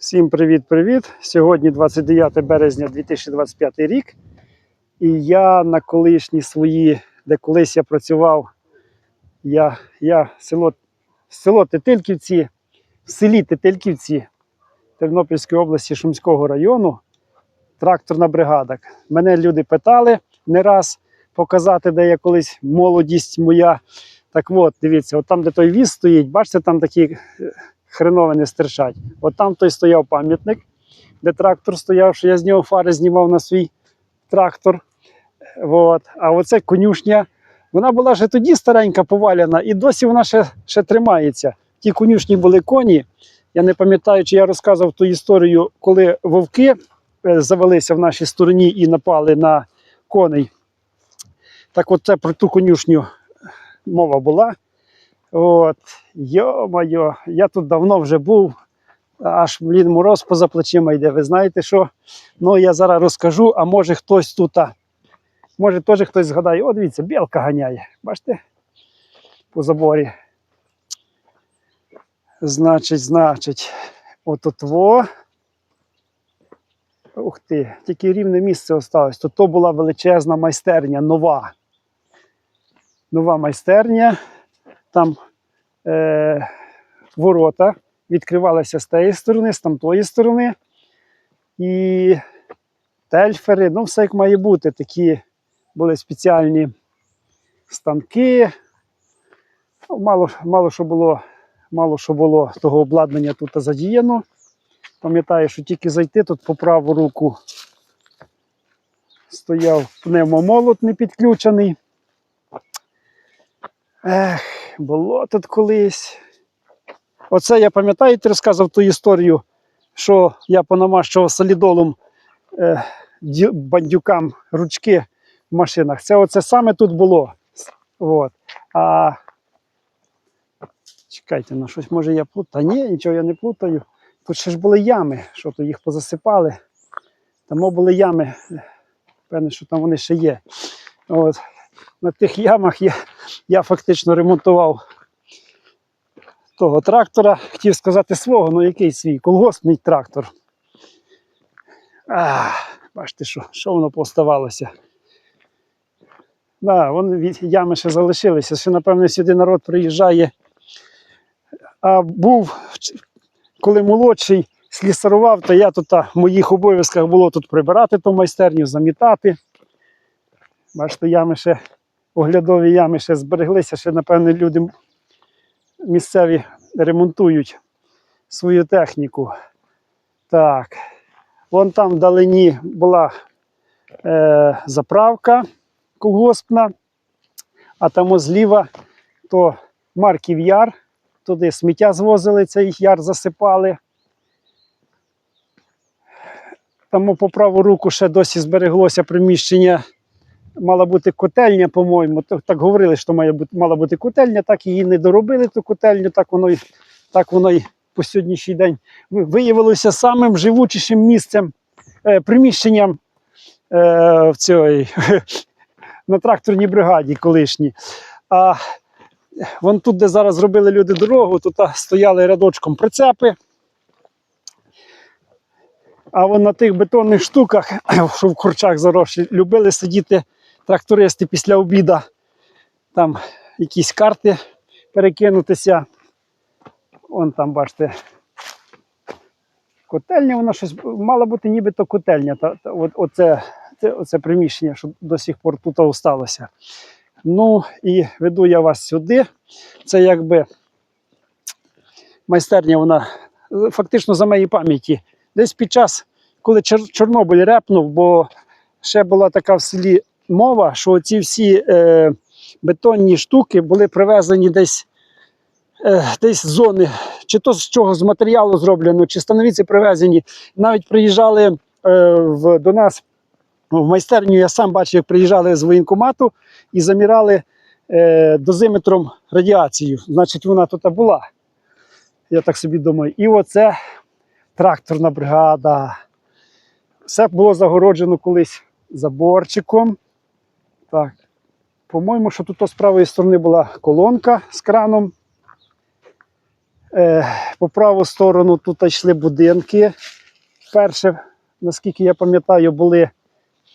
Всім привіт-привіт! Сьогодні 29 березня 2025 рік. І я на колишні свої, де колись я працював, я, я село, село Тетильківці, в селі Тетильківці Тернопільської області Шумського району, тракторна бригада. Мене люди питали не раз показати, де я колись молодість моя. Так от, дивіться, от там, де той віз стоїть, бачите, там такі е, хреновини стирчать. От там той стояв пам'ятник, де трактор стояв, що я з нього фари знімав на свій трактор. От. А оце конюшня. Вона була вже тоді старенька поваляна, і досі вона ще, ще тримається. Ті конюшні були коні. Я не пам'ятаю, чи я розказував ту історію, коли вовки е, завелися в нашій стороні і напали на коней. Так от це про ту конюшню мова була. От, йо-моє, я тут давно вже був, аж блін, мороз поза плечима йде. Ви знаєте що? Ну, я зараз розкажу, а може хтось тут, може теж хтось згадає, о, дивіться, білка ганяє. Бачите? По заборі. Значить, значить, отут во. Ух ти, тільки рівне місце осталось. Тут то була величезна майстерня, нова. Нова майстерня. Там е, ворота відкривалися з тієї сторони, з тамтої сторони. І тельфери, ну, все як має бути. Такі були спеціальні станки. Ну, мало, мало що було, мало що було того обладнання тут задіяно. Пам'ятаю, що тільки зайти тут по праву руку стояв пневмомолот не підключений. Ех, було тут колись. Оце я пам'ятаю, ти розказував ту історію, що я понамащував солідолом е, бандюкам ручки в машинах. Це оце саме тут було. От. А чекайте, ну щось може я плутаю. Та ні, нічого я не плутаю. Тут ще ж були ями, що то їх позасипали. Там були ями. Певне, що там вони ще є. От. На тих ямах я, я фактично ремонтував того трактора. Хотів сказати свого, ну який свій? Колгоспний трактор. Ах, бачите, що, що воно поставалося. Да, ями ще залишилися. Ще, напевно, сюди народ приїжджає. А був, коли молодший слісарував, то я тут а, в моїх обов'язках було тут прибирати ту майстерню, замітати. Бачите, ями ще, оглядові ями ще збереглися, ще, напевно, люди місцеві ремонтують свою техніку. Так, вон там вдалині була е, заправка колгоспна, а там зліва то Марків Яр, туди сміття звозили, цей яр засипали. Тому по праву руку ще досі збереглося приміщення. Мала бути котельня, по-моєму. Так, говорили, що має бути, мала бути котельня, так її не доробили, ту котельню, так воно, й- так воно й по сьогоднішній день виявилося самим живучішим місцем, е, приміщенням е, в цій, на тракторній бригаді колишній. А вон тут, де зараз зробили люди дорогу, тут стояли рядочком прицепи. А вон на тих бетонних штуках, що в корчах заросші, любили сидіти трактористи після обіда. Там якісь карти перекинутися. Вон там, бачите, котельня, вона щось мала бути нібито котельня. Та, та, от, оце, це, оце приміщення, що до сих пор тут залишилося. Ну і веду я вас сюди. Це якби майстерня, вона фактично за моєї пам'яті. Десь під час, коли Чор- Чорнобиль репнув, бо ще була така в селі мова, що ці всі е, бетонні штуки були привезені десь, е, десь з зони, чи то з чого з матеріалу зроблено, чи становиці привезені. Навіть приїжджали е, в, до нас в майстерню, я сам бачив, як приїжджали з воєнкомату і заміряли е, дозиметром радіацію. Значить, вона тут була. Я так собі думаю. І оце тракторна бригада. Все було загороджено колись заборчиком. Так. По-моєму, що тут з правої сторони була колонка з краном. Е, по праву сторону тут йшли будинки. Перше, наскільки я пам'ятаю, були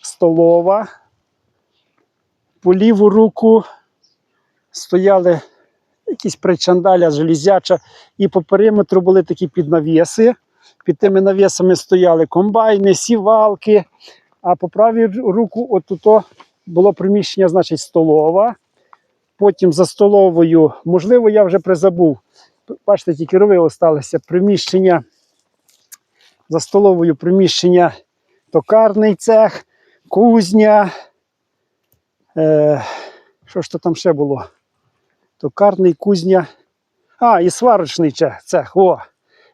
столова. По ліву руку стояли якісь причандаля, железяча, і по периметру були такі піднавіси. Під тими навісами стояли комбайни, сівалки. А по правій ру- руку, от було приміщення, значить, столова. Потім за столовою, можливо, я вже призабув. Бачите, тільки рови залишилися. Приміщення за столовою приміщення, токарний цех, кузня. Е, що ж то там ще було? Токарний кузня. А, і сварочний цех. О.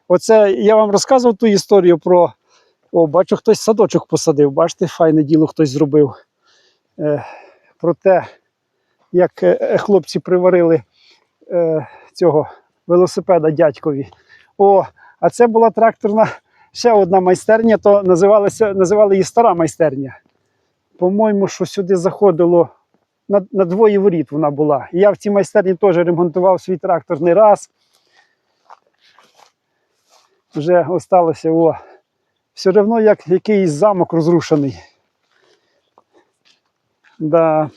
Оце я вам розказував ту історію про. О, бачу, хтось садочок посадив. Бачите, файне діло хтось зробив. Е, про те, як е, хлопці приварили е, цього велосипеда дядькові. О, а це була тракторна ще одна майстерня, то називалася, називали її стара майстерня. По-моєму, що сюди заходило на, на двоє воріт вона була. Я в цій майстерні теж ремонтував свій трактор не раз. Вже осталося, о, все одно як якийсь замок розрушений. Да.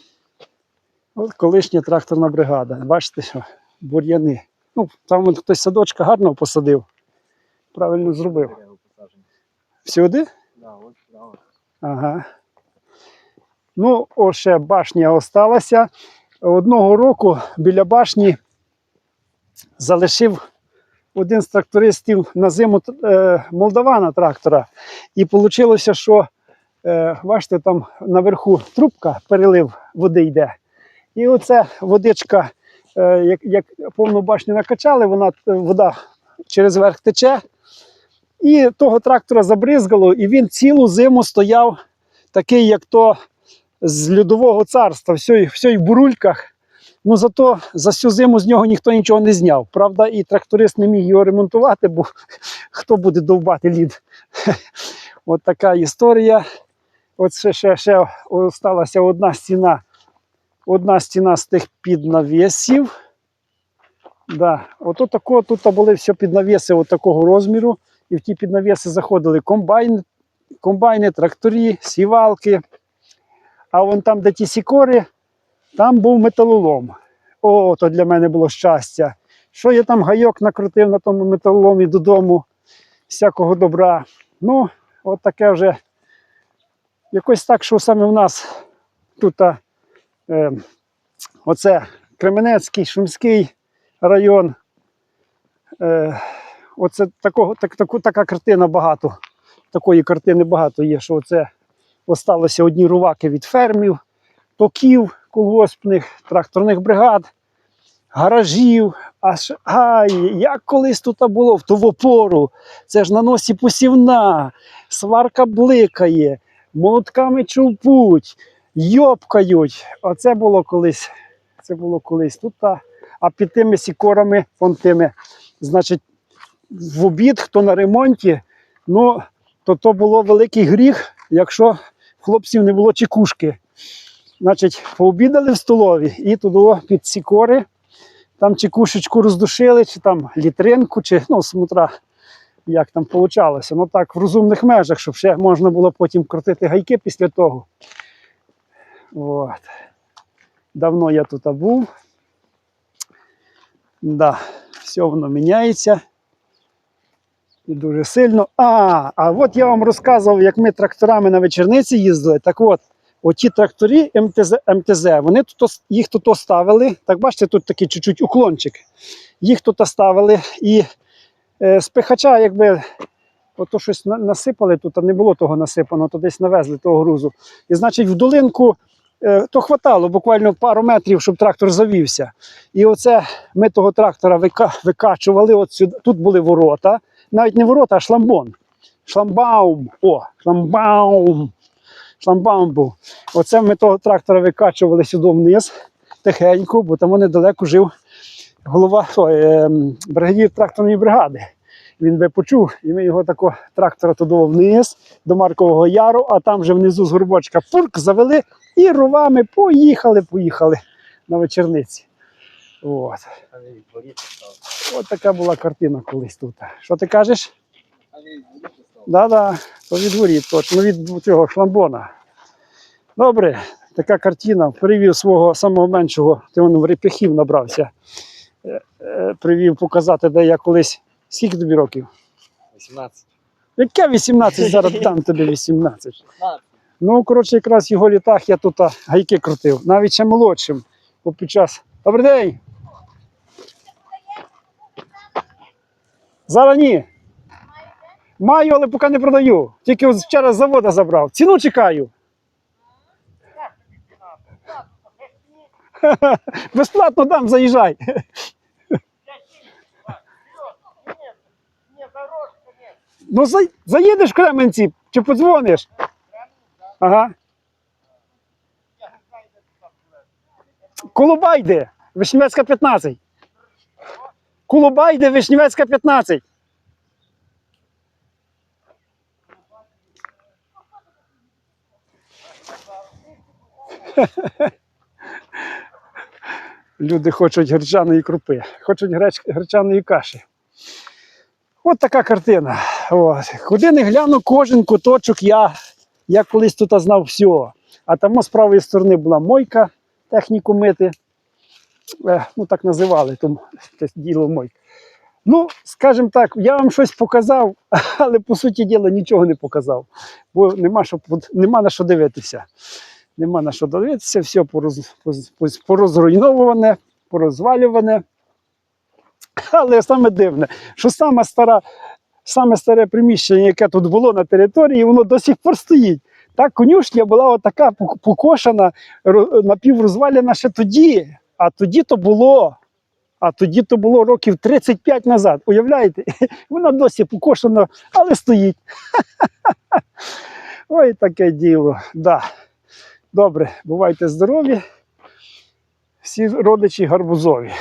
Колишня тракторна бригада. Бачите, що бур'яни. Ну, там хтось садочка гарно посадив. Правильно зробив. Всюди? Ага. Ну, о, ще башня осталася. Одного року біля башні залишив один з трактористів на зиму е, молдавана трактора. І вийшло, що, бачите, там наверху трубка, перелив води йде. І оце водичка, е, як, як повну башню накачали, вона, е, вода через верх тече. І того трактора забризгало, і він цілу зиму стояв такий, як то з льодового царства, все, все в бурульках. Ну зато за всю зиму з нього ніхто нічого не зняв. Правда, і тракторист не міг його ремонтувати, бо хто буде довбати лід. От така історія. От ще, ще, ще осталася одна стіна. Одна стіна з тих піднавісів. Да. Ото тако, тут були все піднавіси от такого розміру. І в ті піднавіси заходили комбайни, комбайни, тракторі, сівалки. А вон там, де ті сікори, там був металолом. О, то для мене було щастя. Що я там гайок накрутив на тому металоломі додому, всякого добра. Ну, от таке вже якось так, що саме в нас тут е, оце Кременецький, Шумський район. Е, оце такого, так, таку, така картина багато. Такої картини багато є, що це осталося одні руваки від фермів, токів колгоспних, тракторних бригад, гаражів. Аж ай, як колись тут було в ту пору. Це ж на носі посівна, сварка бликає, молотками чувпуть, йопкають. Оце було колись. Це було колись тут. А, а під тими сікорами, вон тими, значить, в обід, хто на ремонті, ну, то то було великий гріх, якщо хлопців не було чекушки. Значить, пообідали в столові і туди під сікори, там чекушечку роздушили, чи там літринку, чи ну, смотра, як там получалося. Ну так, в розумних межах, щоб ще можна було потім крутити гайки після того. От. Давно я тут був. Да, все воно міняється. І дуже сильно. А, а от я вам розказував, як ми тракторами на вечорниці їздили. Так от, оті тракторі МТЗ, МТЗ вони тут, їх тут оставили. Так бачите, тут такий чуть-чуть уклончик. Їх тут оставили. І е, з пихача, якби ото щось насипали тут, а не було того насипано, то десь навезли того грузу. І значить, в долинку е, то хватало буквально пару метрів, щоб трактор завівся. І оце ми того трактора викачували. От сюди. Тут були ворота навіть не ворота, а шламбон. Шламбаум. О, шламбаум. Шламбаум був. Оце ми того трактора викачували сюди вниз тихенько, бо там недалеко жив голова ем, бригадір тракторної бригади. Він би почув, і ми його тако трактора туди вниз до Маркового Яру, а там вже внизу з горбочка пурк завели і ровами поїхали, поїхали на вечорниці. От. От така була картина колись тут. Що ти кажеш? Да-да, то від воріт, точно від цього шламбона. Добре, така картина. Привів свого самого меншого, ти він в реп'яхів набрався. Е, Привів показати, де я колись. Скільки тобі років? 18. Яке 18 зараз дам тобі 18. 16. Ну, коротше, якраз в його літах я тут гайки крутив, навіть ще молодшим. Бо під час. Добрий день! Зараз ні. Маю, але поки не продаю. Тільки от вчора з завода забрав. Ціну чекаю. Безплатно дам, заїжджай. Ну, за, заїдеш в Кременці чи подзвониш? Ага. Колобайде, Вишневецька 15. Колобайде, Вишневецька 15. Люди хочуть гречаної крупи, хочуть гречаної каші. От така картина. От. Куди не гляну, кожен куточок я, я колись тут знав все. А там з правої сторони була мойка, техніку мити. Е, ну так називали тому те діло мойка. Ну, скажімо так, я вам щось показав, але по суті діла нічого не показав. Бо нема, що, нема на що дивитися. Нема на що дивитися, все пороз, порозруйноване, порозвалюване. Але саме дивне, що саме стара, саме старе приміщення, яке тут було на території, воно до сих пор стоїть. Та конюшня була отака покошена, напіврозвалена ще тоді. А тоді то було. А тоді то було років 35 назад. Уявляєте? Вона досі покошена, але стоїть. Ой, таке діло. Да. Добре, бувайте здорові. Всі родичі гарбузові.